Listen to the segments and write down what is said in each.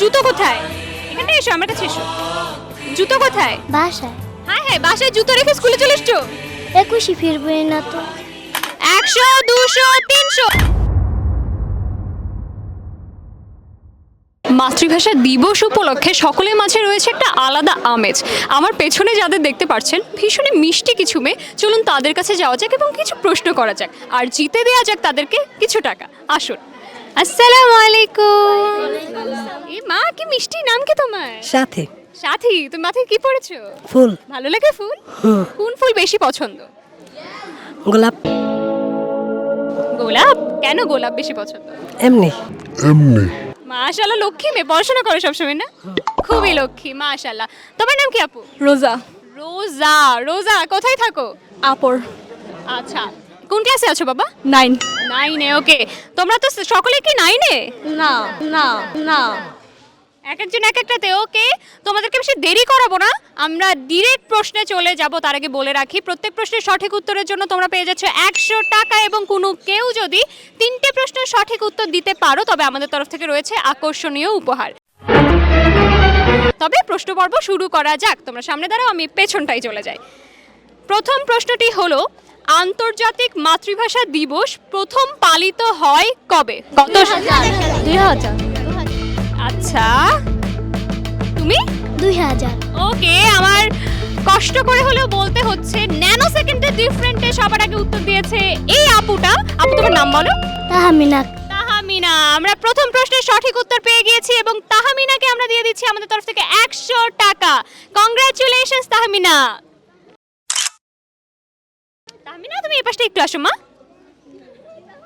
জুতো কোথায়? এখানে এসো আমার কাছে এসো। জুতো কোথায়? বাসায়। হ্যাঁ হ্যাঁ বাসায় জুতো রেখে স্কুলে চলে এসছো? একুশে ফিরবে না তো। একশো দুশো তিনশো। মাতৃভাষা দিবস উপলক্ষে সকলের মাঝে রয়েছে একটা আলাদা আমেজ। আমার পেছনে যাদের দেখতে পাচ্ছেন ভীষণই মিষ্টি কিছু মেয়ে। চলুন তাদের কাছে যাওয়া যাক এবং কিছু প্রশ্ন করা যাক। আর জিতে দেওয়া যাক তাদেরকে কিছু টাকা। আসুন। আসসালামু আলাইকুম। কি মিষ্টি নাম কি তোমার? সাথে। সাথী? তুমি মাথায় কি পড়েছো? ফুল। ভালো লাগে ফুল? কোন ফুল বেশি পছন্দ? গোলাপ। গোলাপ? কেন গোলাপ বেশি পছন্দ? এমনি। মাশাল্লাহ লক্ষ্মী মেয়ে। পড়াশোনা করে সবসময় না? খুবই লক্ষ্মী মাশাল্লাহ তোমার নাম কি আপু? রোজা। রোজা। রোজা কোথায় থাকো? আপর। আচ্ছা। কোন ক্লাসে আছো বাবা? নাইন। নাইনে ওকে। তোমরা তো সকলে কি নাইনে? না না না। এক একজন এক একটাতে ওকে? তোমাদেরকে বেশি দেরি করাবো না। আমরা ডিরেক্ট প্রশ্নে চলে যাব তার আগে বলে রাখি প্রত্যেক প্রশ্নের সঠিক উত্তরের জন্য তোমরা পেয়ে যাচ্ছ একশো টাকা এবং কোনো কেউ যদি তিনটে প্রশ্নের সঠিক উত্তর দিতে পারো তবে আমাদের তরফ থেকে রয়েছে আকর্ষণীয় উপহার। তবে প্রশ্ন পর্ব শুরু করা যাক তোমরা সামনে দাঁড়াও আমি পেছনটাই চলে যাই। প্রথম প্রশ্নটি হলো আন্তর্জাতিক মাতৃভাষা দিবস প্রথম পালিত হয় কবে? কত আচ্ছা। তুমি? দুই হাজার। ওকে আমার কষ্ট করে হলেও বলতে হচ্ছে ন্যানো সেকেন্ডের ডিফারেন্টে সবার আগে উত্তর দিয়েছে এই আপুটা। আপু তোমার নাম বলো? তাহামিনা তাহামিনা আমরা প্রথম প্রশ্নের সঠিক উত্তর পেয়ে গিয়েছি এবং তাহামিনাকে আমরা দিয়ে দিচ্ছি আমাদের তরফ থেকে একশো টাকা। কংগ্রাচুলেশনস তাহামিনা। তাহামিনা তুমি এই পাশটা একটু আসো মা।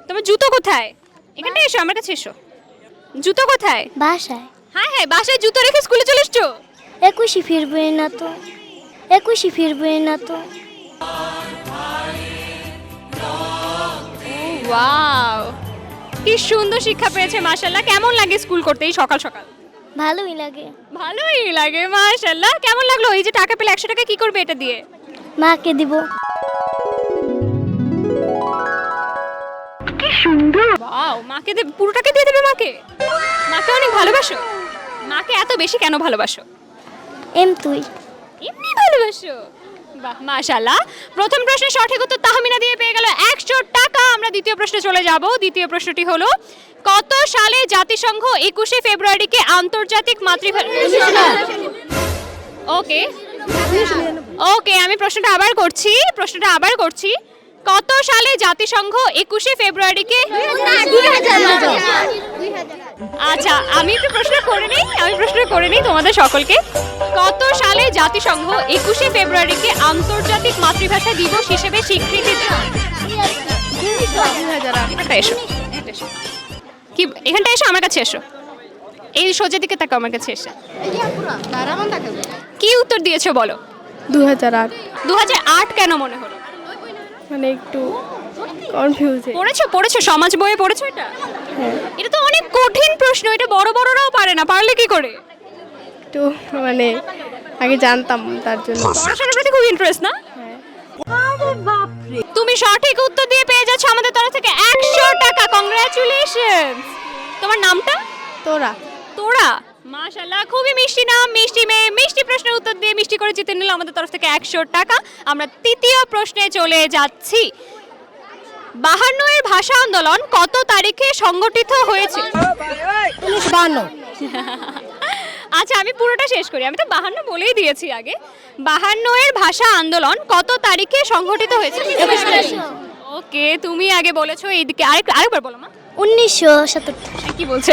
তোমার জুতো কোথায়? এখানে এসো আমার কাছে এসো। জুতো কোথায়? বাসায়। হ্যাঁ হ্যাঁ বাসায় জুতো রেখে স্কুলে চলে এসছো? একুশে ফিরবে না তো একুশে ফিরবে না তো। ওয়াও কি সুন্দর শিক্ষা পেয়েছে মাশাল্লাহ কেমন লাগে স্কুল করতে এই সকাল সকাল? ভালোই লাগে। ভালোই লাগে মাশাল্লাহ কেমন লাগল এই যে টাকা পেলে একশো টাকা কি করবে এটা দিয়ে? মাকে দিব। ওয়াও মাকে দেবে পুরোটাকে দিয়ে দেবে মাকে? মাকে অনেক ভালোবাসো। মাকে এত বেশি কেন ভালোবাসো? এম তুই। এমনি ভালোবাসো? বাহ মাশাল্লাহ প্রথম প্রশ্নের সঠিক উত্তর তাহমিনা দিয়ে পেয়ে গেল একশো টাকা। আমরা দ্বিতীয় প্রশ্নে চলে যাব। দ্বিতীয় প্রশ্নটি হলো কত সালে জাতিসংঘ একুশে ফেব্রুয়ারিকে আন্তর্জাতিক মাতৃভাষা ওকে। ওকে আমি প্রশ্নটা আবার করছি প্রশ্নটা আবার করছি। কত সালে জাতিসংঘ একুশে ফেব্রুয়ারিকে আচ্ছা আমি একটু প্রশ্ন করে নিই আমি প্রশ্ন করে নিই তোমাদের সকলকে। কত সালে জাতিসংঘ একুশে ফেব্রুয়ারিকে আন্তর্জাতিক মাতৃভাষা দিবস হিসেবে স্বীকৃতি এসো কি এখানটা এসো আমার কাছে এসো। এই সোজা দিকে তাকাও আমার কাছে এসে। কি উত্তর দিয়েছ বলো? দু হাজার আট। দু হাজার আট কেন মনে হলো? মানে একটু কনফিউজ পড়েছো পড়েছো সমাজ বইয়ে পড়েছো এটা? এটা তো অনেক কঠিন প্রশ্ন এটা বড় বড়রাও পারে না পারলে কি করে? একটু মানে আগে জানতাম তার জন্য। পড়াশোনার প্রতি খুব ইন্টারেস্ট না? তুমি সঠিক উত্তর দিয়ে পেয়ে যাচ্ছ আমাদের তরফ থেকে একশো টাকা কংগ্রাচুলেশন তোমার নামটা? তোরা। তোরা? মাশাল্লাহ খুবই মিষ্টি নাম মিষ্টি মেয়ে মিষ্টি প্রশ্নের উত্তর দিয়ে মিষ্টি করে জিতে নিল আমাদের তরফ থেকে একশো টাকা। আমরা তৃতীয় প্রশ্নে চলে যাচ্ছি। বাহান্ন এর ভাষা আন্দোলন কত তারিখে সংগঠিত হয়েছে? উনিশশো বাহান্ন। আচ্ছা আমি পুরোটা শেষ করি। আমি তো বাহান্ন বলেই দিয়েছি আগে। বাহান্ন এর ভাষা আন্দোলন কত তারিখে সংগঠিত হয়েছে? ওকে তুমি আগে বলেছ এইদিকে। আরেক আরেকবার বলো মা। উনিশশো সাতাত্তর কি বলছে?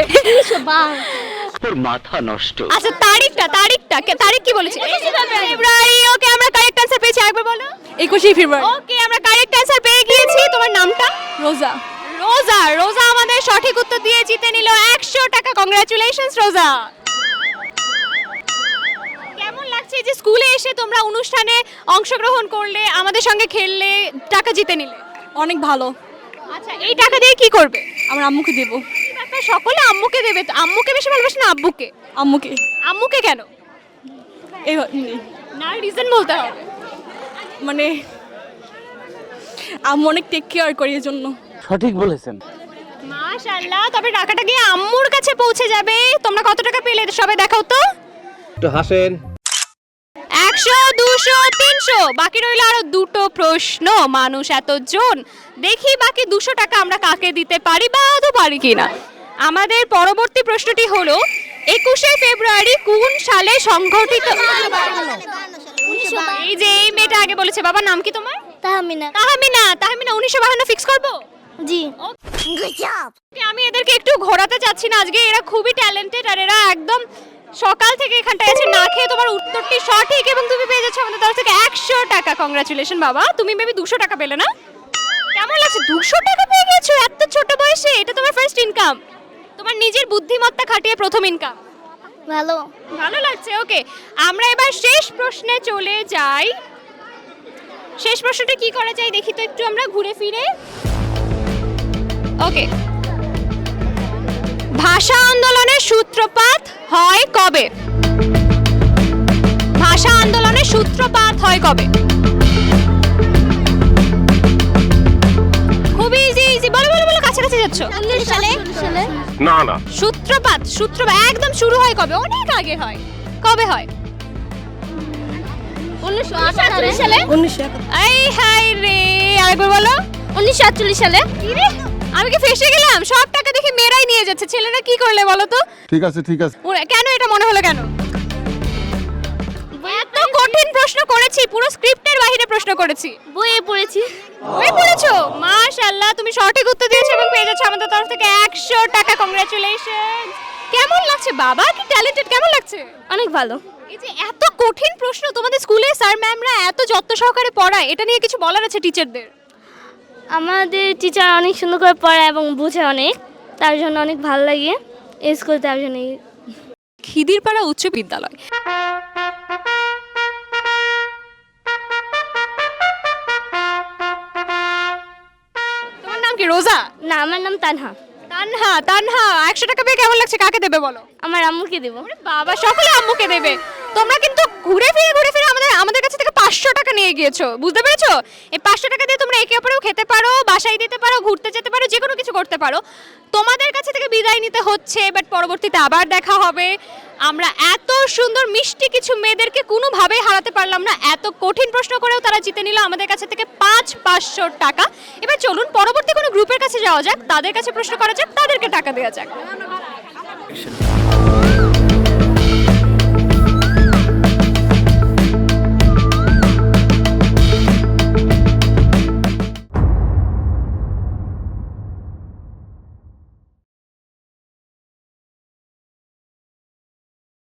তোর মাথা নষ্ট। আচ্ছা তারিখটা তারিখটা কে- তারিখ কি বলেছে? ফেব্রুয়ারি। ওকে আমরা কারেক্ট অ্যান্সার পেয়েছি একবার বলো। একুশে ফেব্রুয়ারি। ওকে আমরা কারেক্ট অ্যান্সার পেয়ে গিয়েছি তোমার নামটা? রোজা। রোজা রোজা আমাদের সঠিক উত্তর দিয়ে জিতে নিল একশো টাকা। কংগ্রাচুলেশনস রোজা। কেমন লাগছে যে স্কুলে এসে তোমরা অনুষ্ঠানে অংশগ্রহণ করলে আমাদের সঙ্গে খেললে টাকা জিতে নিলে? অনেক ভালো। আচ্ছা এই টাকা দিয়ে কি করবে? আমার আম্মুকে দেব। কি ব্যাপার, সকলে আম্মুকে দেবে তো আম্মুকে বেশি ভালোবাসে না আব্বুকে? আম্মুকে। আম্মুকে কেন? এই না। রিজন বলতে হবে। মানে আম্মু অনেক টেক কেয়ার করি এই জন্য সঠিক বলেছেন। মাশাআল্লাহ তবে টাকাটা গিয়ে আম্মুর কাছে পৌঁছে যাবে। তোমরা কত টাকা পেলে হবে দেখাও তো। একটু হাসেন। একশো দুশো তিনশো। বাকি রইল আরও দুটো প্রশ্ন। মানুষ এতজন। দেখি বাকি দুশো টাকা আমরা কাকে দিতে পারি বা আদৌ পারি কিনা। আমাদের পরবর্তী প্রশ্নটি হলো একুশে ফেব্রুয়ারি কোন সালে সংঘটিত এই যে এই মেয়েটা আগে বলেছে বাবা নাম কি তোমার? তাহমিনা। তাহমিনা তাহমিনা উনিশশো বাহান্ন ফিক্স করব? জি। আমি এদেরকে একটু ঘোরাতে চাচ্ছি না আজকে এরা খুবই ট্যালেন্টেড আর এরা একদম সকাল থেকে এখানটায় আছে না খেয়ে তোমার উত্তরটি সঠিক এবং তুমি পেয়ে যাচ্ছ আমাদের তরফ থেকে একশো টাকা। কংগ্রাচুলেশন বাবা। তুমি মেবি দুশো টাকা পেলে না? কেমন লাগছে? দুশো টাকা পেয়ে গেছো? এত ছোট বয়সে? এটা তোমার ফার্স্ট ইনকাম তোমার নিজের বুদ্ধিমত্তা খাটিয়ে প্রথম ইনকাম ভালো। ভালো লাগছে ওকে আমরা এবার শেষ প্রশ্নে চলে যাই। শেষ প্রশ্নটা কি করা যায় দেখি তো একটু আমরা ঘুরে ফিরে। ওকে ভাষা আন্দোলনের সূত্রপাত হয় কবে? ভাষা আন্দোলনের সূত্রপাত হয় কবে? বলো যাচ্ছ? সালে? সালে? না না। সূত্রপাত সূত্রপাত একদম শুরু হয় কবে? অনেক আগে হয়। কবে হয়? উনিশশো আটচল্লিশ সালে। এই হাই রে আরেকবার বলো। উনিশশো আটচল্লিশ সালে। আমি কি ফেসে গেলাম? সব টাকা দেখে মেয়েরাই নিয়ে যাচ্ছে। ছেলেরা কি করলে বলো তো? ঠিক আছে ঠিক আছে। কেন এটা মনে হলো কেন? প্রশ্ন করেছি পুরো স্ক্রিপ্টের বাইরে প্রশ্ন করেছি। বইয়ে পড়েছি। বই পড়েছো? মাশাআল্লাহ তুমি সঠিক উত্তর দিয়েছ এবং পেয়ে যাচ্ছ আমাদের তরফ থেকে একশো টাকা। কংগ্রাচুলেশন কেমন লাগছে? বাবা কি ট্যালেন্টেড কেমন লাগছে? অনেক ভালো। এই যে এত কঠিন প্রশ্ন তোমাদের স্কুলে স্যার ম্যামরা এত যত্ন সহকারে পড়ায় এটা নিয়ে কিছু বলার আছে টিচারদের আমাদের টিচার অনেক সুন্দর করে পড়ায় এবং বোঝে অনেক তার জন্য অনেক ভালো লাগে। এই স্কুল তার জন্য খিদিরপাড়া উচ্চ বিদ্যালয়। রোজা? না আমার নাম তানহা। তানহা তানহা একশো টাকা পেয়ে কেমন লাগছে? কাকে দেবে বলো? আমার আম্মুকে দেবো। বাবা সকলে আম্মুকে দেবে। তোমরা কিন্তু ঘুরে ফিরে ঘুরে ফিরে আমাদের আমাদের কাছে থেকে পাঁচশো টাকা নিয়ে গিয়েছো। বুঝতে পেরেছ? এই পাঁচশো টাকা দিয়ে তোমরা একে অপরেও খেতে পারো বাসায় দিতে পারো ঘুরতে যেতে পারো যে কোনো কিছু করতে পারো। তোমাদের কাছে থেকে বিদায় নিতে হচ্ছে বাট পরবর্তীতে আবার দেখা হবে। আমরা এত সুন্দর মিষ্টি কিছু মেয়েদেরকে কোনোভাবেই হারাতে পারলাম না। এত কঠিন প্রশ্ন করেও তারা জিতে নিল আমাদের কাছে থেকে পাঁচ পাঁচশো টাকা। এবার চলুন, পরবর্তী কোনো গ্রুপের কাছে যাওয়া যাক, তাদের কাছে প্রশ্ন করা যাক, তাদেরকে টাকা দেওয়া যাক।